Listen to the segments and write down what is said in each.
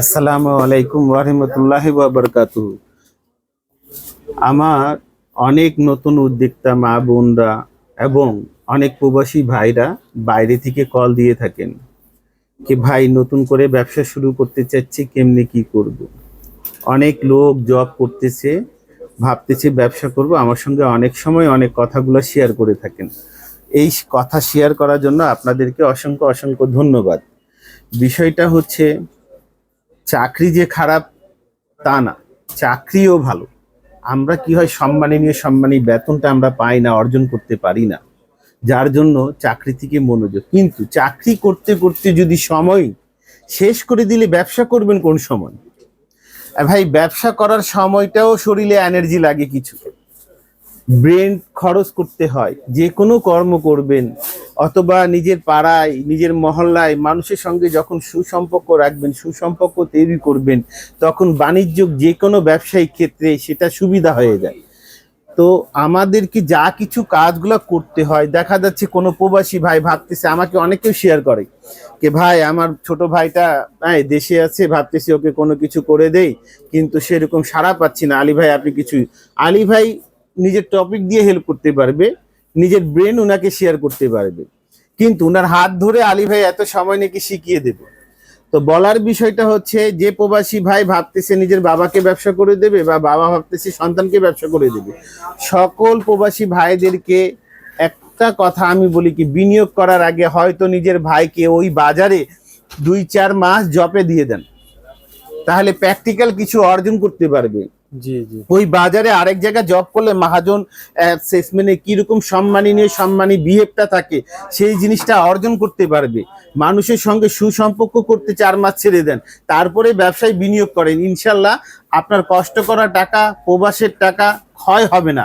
আসসালামু আলাইকুম রহমতুল্লাহ বরকাত আমার অনেক নতুন উদ্যোক্তা মা বোনরা এবং অনেক প্রবাসী ভাইরা বাইরে থেকে কল দিয়ে থাকেন কি ভাই, নতুন করে ব্যবসা শুরু করতে চাচ্ছি, কেমনি কি করব। অনেক লোক জব করতেছে, ভাবতেছে ব্যবসা করব, আমার সঙ্গে অনেক সময় অনেক কথাগুলো শেয়ার করে থাকেন। এই কথা শেয়ার করার জন্য আপনাদেরকে অসংখ্য অসংখ্য ধন্যবাদ। বিষয়টা হচ্ছে চাকরি যে খারাপ, তা না। চাকরিও ভালো। আমরা কি হয় সম্মানী নিয়ে সম্মানী বেতনটা আমরা পাই না, অর্জন করতে পারি না। যার জন্য চাকরি থেকে মনোযোগ। কিন্তু চাকরি করতে করতে যদি সময় শেষ করে দিলে ব্যবসা করবেন কোন সময়? ভাই, ব্যবসা করার সময়টাও শরীরে এনার্জি লাগে কিছু। ব্রেন খরচ করতে হয়। যে কোনো কর্ম করবেন। অথবা নিজের পাড়ায়, নিজের মহল্লায় মানুষের সঙ্গে যখন সুসম্পর্ক রাখবেন, সুসম্পর্ক তৈরি করবেন, তখন বাণিজ্যিক যে কোনো ব্যবসায়িক ক্ষেত্রে সেটা সুবিধা হয়ে যায়। তো আমাদেরকে যা কিছু কাজগুলো করতে হয়, দেখা যাচ্ছে কোনো প্রবাসী ভাই ভাবতেছে, আমাকে অনেকেও শেয়ার করে যে, ভাই, আমার ছোট ভাইটা হ্যাঁ দেশে আছে, ভাবতেছি ওকে কোনো কিছু করে দেই, কিন্তু সেরকম সাড়া পাচ্ছি না। আলী ভাই, আপনি কিছু, আলী ভাই নিজের টপিক দিয়ে হেল্প করতে পারবে। নিজের ব্রেন ওনাকে শেয়ার করতে পারবে। কিন্তু ওনার হাত ধরে আলী ভাই এত সময় নাকি শিখিয়ে দেবে। তো বলার বিষয়টা হচ্ছে, যে প্রবাসী ভাই ভাবতেছে নিজের বাবাকে ব্যবসা করে দেবে বা বাবা ভাবতেছে সন্তানকে ব্যবসা করে দেবে, সকল প্রবাসী ভাইদেরকে একটা কথা আমি বলি কি, বিনিয়োগ করার আগে হয়তো নিজের ভাইকে ওই বাজারে দুই চার মাস জপে দিয়ে দেন। তাহলে প্র্যাকটিক্যাল কিছু অর্জন করতে পারবে। জি জি। ওই বাজারে আরেক জায়গায় জব করলে মহাজন সেসমেনে কীরকম সম্মানী নিয়ে সম্মানী বিহেভটা থাকে সেই জিনিসটা অর্জন করতে পারবে। মানুষের সঙ্গে সুসম্পর্ক করতে চার মাস ছেড়ে দেন তারপরে ব্যবসায় বিনিয়োগ করেন। ইনশাল্লাহ আপনার কষ্ট করা টাকা প্রবাসের টাকা ক্ষয় হবে না।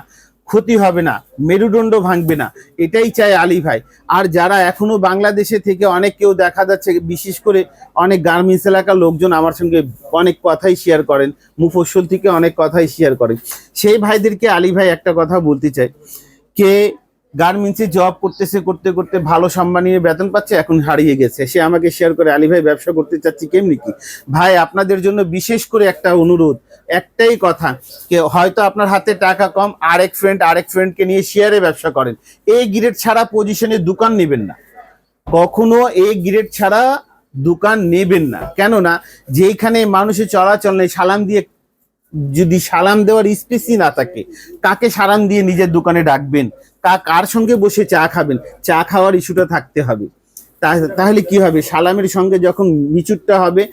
ক্ষতি হবে না, মেরুদণ্ড ভাঙবে না, এটাই চায় আলী ভাই। আর যারা এখনও বাংলাদেশে থেকে অনেক কেউ দেখা যাচ্ছে, বিশেষ করে অনেক গার্মেন্টস এলাকার লোকজন আমার সঙ্গে অনেক কথাই শেয়ার করেন মুফসল থেকে অনেক কথাই শেয়ার করেন। সেই ভাইদেরকে আলী ভাই একটা কথা বলতে চাই, কে গার্মেন্টসে জব করতেছে, করতে করতে ভালো সম্মানীয় বেতন পাচ্ছে, এখন হারিয়ে গেছে। সে আমাকে শেয়ার করে, আলী ভাই, ব্যবসা করতে চাচ্ছি কেমনি কি? ভাই, আপনাদের জন্য বিশেষ করে একটা অনুরোধ, একটাই কথা কে হয়তো আপনার হাতে টাকা কম, আরেক ফ্রেন্ড আরেক ফ্রেন্ডকে নিয়ে শেয়ারে ব্যবসা করেন। এই গ্রেড ছাড়া পজিশনে দোকান নেবেন না। কখনো এই গ্রেড ছাড়া দোকান নেবেন না। কেননা, যেইখানে মানুষের চলাচল নেই, সালাম দিয়ে যদি সালাম দেওয়ার স্পেসই না থাকে, কাকে সালাম দিয়ে নিজের দোকানে ডাকবেন? কা, কার সঙ্গে বসে চা খাবেন? চা খাওয়ার ইস্যুটা থাকতে হবে। তাহলে কি হবে? সালামের সঙ্গে যখন মিচুরটা হবে,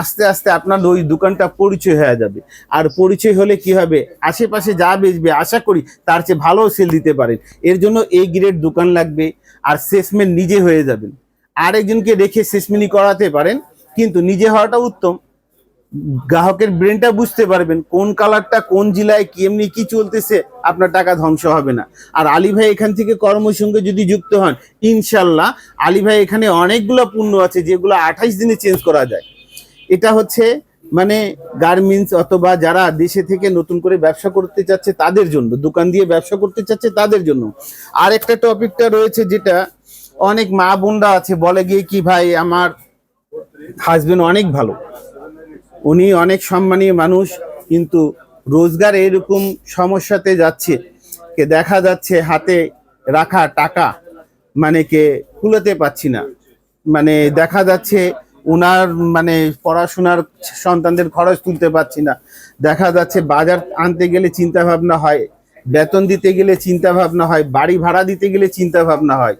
আস্তে আস্তে আপনার ওই দোকানটা পরিচয় হয়ে যাবে। আর পরিচয় হলে কি হবে? আশেপাশে যা বেচবে, আশা করি তার চেয়ে ভালো সেল দিতে পারেন। এর জন্য এই গ্রেড দোকান লাগবে আর সেসমেন নিজে হয়ে যাবেন। আরেকজনকে রেখে সেসমেনি করাতে পারেন, কিন্তু নিজে হওয়াটা উত্তম। গ্রাহকের ব্রেনটা বুঝতে পারবেন কোন কালারটা কোন জেলায় কেমনি কি চলতেছে, আপনার টাকা ধ্বংস হবে না। আর আলী ভাই এখান থেকে কর্মের সঙ্গে যদি যুক্ত হন, ইনশাল্লাহ আলী ভাই এখানে অনেকগুলো পণ্য আছে যেগুলো আঠাইশ দিনে চেঞ্জ করা যায়। এটা হচ্ছে মানে গার্মেন্টস অথবা যারা দেশে থেকে নতুন করে ব্যবসা করতে চাচ্ছে তাদের জন্য, দোকান দিয়ে ব্যবসা করতে চাচ্ছে তাদের জন্য। আর একটা টপিকটা রয়েছে যেটা অনেক মা বোনরা আছে, বলে গিয়ে কি ভাই আমার হাজবেন্ড অনেক ভালো। উনি অনেক সম্মানীয় মানুষ, কিন্তু রোজগার এরকম সমস্যাতে যাচ্ছে, কে দেখা যাচ্ছে হাতে রাখা টাকা মানে কে কুলাতে পাচ্ছি না। মানে দেখা যাচ্ছে ওনার মানে পড়াশোনার সন্তানদের খরচ তুলতে পারছি না। দেখা যাচ্ছে বাজার আনতে গেলে চিন্তা ভাবনা হয়, বেতন দিতে গেলে চিন্তা ভাবনা হয়, বাড়ি ভাড়া দিতে গেলে চিন্তা ভাবনা হয়।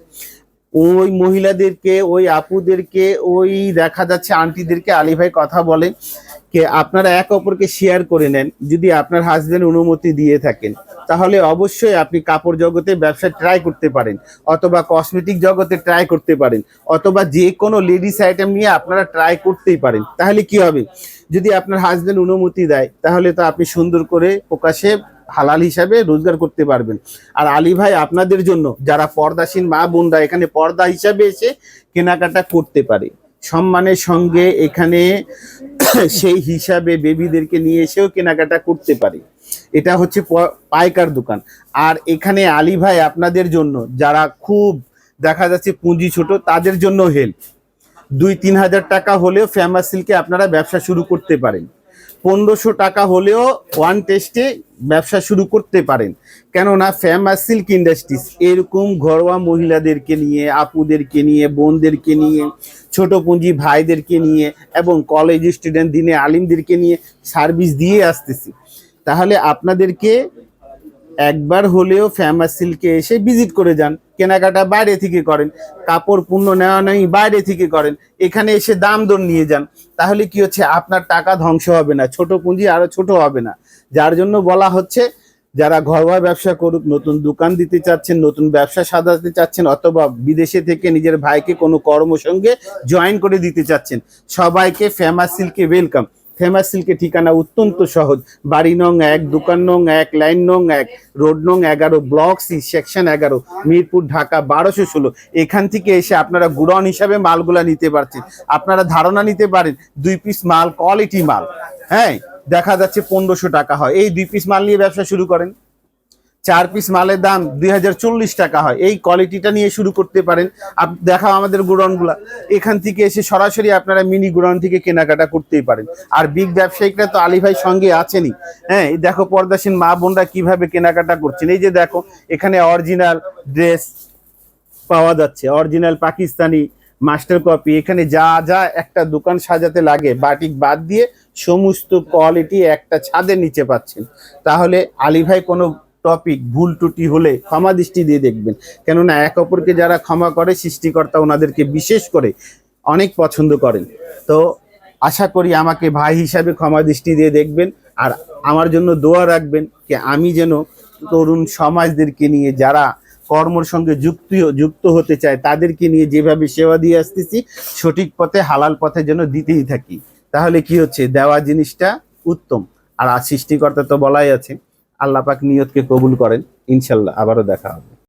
ওই মহিলাদেরকে, ওই আপুদেরকে, ওই দেখা যাচ্ছে আন্টিদেরকে আলী ভাই কথা বলে। কে আপনারা এক অপরকে শেয়ার করে নেন, যদি আপনার হাজব্যান্ড অনুমতি দিয়ে থাকেন, তাহলে অবশ্যই আপনি কাপড় জগতে ব্যবসা ট্রাই করতে পারেন, অথবা কসমেটিক জগতে ট্রাই করতে পারেন, অথবা যে কোনো লেডিস আইটেম নিয়ে আপনারা ট্রাই করতেই পারেন। তাহলে কি হবে? যদি আপনার হাজব্যান্ড অনুমতি দেয়, তাহলে তো আপনি সুন্দর করে প্রকাশে হালাল হিসাবে রোজগার করতে পারবেন। আর আলী ভাই, আপনাদের জন্য যারা পর্দাসীন মা বোনরা, এখানে পর্দা হিসাবে এসে কেনাকাটা করতে পারে। সম্মানের সঙ্গে এখানে সেই হিসাবে বেবিদেরকে নিয়ে এসেও কেনাকাটা করতে পারে। এটা হচ্ছে পাইকার দোকান। আর এখানে আলী ভাই আপনাদের জন্য, যারা খুব দেখা যাচ্ছে পুঁজি ছোট, তাদের জন্য হেল্প দুই তিন হাজার টাকা হলেও ফেমাস সিল্কে আপনারা ব্যবসা শুরু করতে পারেন। পনেরোশো টাকা হলেও ওয়ান টেস্টে ব্যবসা শুরু করতে পারেন। কেননা ফ্যামাস সিল্ক ইন্ডাস্ট্রিজ এরকম ঘরোয়া মহিলাদেরকে নিয়ে, আপুদেরকে নিয়ে, বোনদেরকে নিয়ে, ছোট পুঁজি ভাইদেরকে নিয়ে এবং কলেজ স্টুডেন্ট দিনে আলিমদেরকে নিয়ে সার্ভিস দিয়ে আসতেছি। তাহলে আপনাদেরকে একবার হলেও ফেমাস সিল্কে এসে ভিজিট করে যান। কেনাকাটা বাইরে থেকে করেন, কাপড় পণ্য নেওয়া নেই, বাইরে থেকে করেন, এখানে এসে দাম দর নিয়ে যান। তাহলে কি হচ্ছে, আপনার টাকা ধ্বংস হবে না, ছোট পুঁজি আরও ছোট হবে না। যার জন্য বলা হচ্ছে, যারা ঘরোয়া ব্যবসা করুক, নতুন দোকান দিতে চাচ্ছেন, নতুন ব্যবসা সাজাতে চাচ্ছেন, অথবা বিদেশে থেকে নিজের ভাইকে কোনো কর্মসঙ্গে জয়েন করে দিতে চাচ্ছেন, সবাইকে ফেমাস সিল্কে ওয়েলকাম ফেমাস সিল্কের ঠিকানা অত্যন্ত সহজ। বাড়ি নং এক, দোকান নং এক, লাইন নং এক, রোড নং এগারো, ব্লক সি, সেকশন এগারো, মিরপুর, ঢাকা বারোশো ষোলো। এখান থেকে এসে আপনারা গুডন হিসাবে মালগুলা নিতে পারছেন। আপনারা ধারণা নিতে পারেন, দুই পিস মাল কোয়ালিটি মাল। হ্যাঁ দেখা যাচ্ছে পনেরোশো টাকা হয়। এই দুই পিস মাল নিয়ে ব্যবসা শুরু করেন। চার পিস মালের দাম দুই হাজার চল্লিশ টাকা হয়। এই কোয়ালিটিটা নিয়ে শুরু করতে পারেন। দেখাও আমাদের গুড়নগুলা। এখান থেকে এসে সরাসরি আপনারা মিনি গুড়ন থেকে কেনাকাটা করতেই পারেন। আর বিগ ব্যবসায়িকরা তো আলী ভাই সঙ্গে আছেনই। হ্যাঁ দেখো পর্দাসীন মা বোনরা কীভাবে কেনাকাটা করছেন। এই যে দেখো, এখানে অরিজিনাল ড্রেস পাওয়া যাচ্ছে। অরিজিনাল পাকিস্তানি মাস্টার কপি এখানে যা যা একটা দোকান সাজাতে লাগে বাটিক বাদ দিয়ে সমস্ত কোয়ালিটি একটা ছাদের নিচে পাচ্ছেন। তাহলে আলী ভাই কোনো টপিক ভুল ত্রুটি হলে ক্ষমা দৃষ্টি দিয়ে দেখবেন। কেননা এক অপরকে যারা ক্ষমা করে, সৃষ্টিকর্তা ওনাদেরকে বিশেষ করে অনেক পছন্দ করেন। তো আশা করি আমাকে ভাই হিসাবে ক্ষমা দৃষ্টি দিয়ে দেখবেন আর আমার জন্য দোয়া রাখবেন যে আমি যেন তরুণ সমাজদেরকে নিয়ে যারা কর্মর সঙ্গে যুক্ত যুক্ত হতে চায়, তাদেরকে নিয়ে যেভাবে সেবা দিয়ে আসতেছি, সঠিক পথে, হালাল পথে যেন দিতেই থাকি। তাহলে কি হচ্ছে? দেওয়া জিনিসটা উত্তম। আর আর সৃষ্টিকর্তা তো বলাই আছে। আল্লাহ পাক নিয়তকে কবুল করেন ইনশাল্লাহ আবারও দেখা হবে।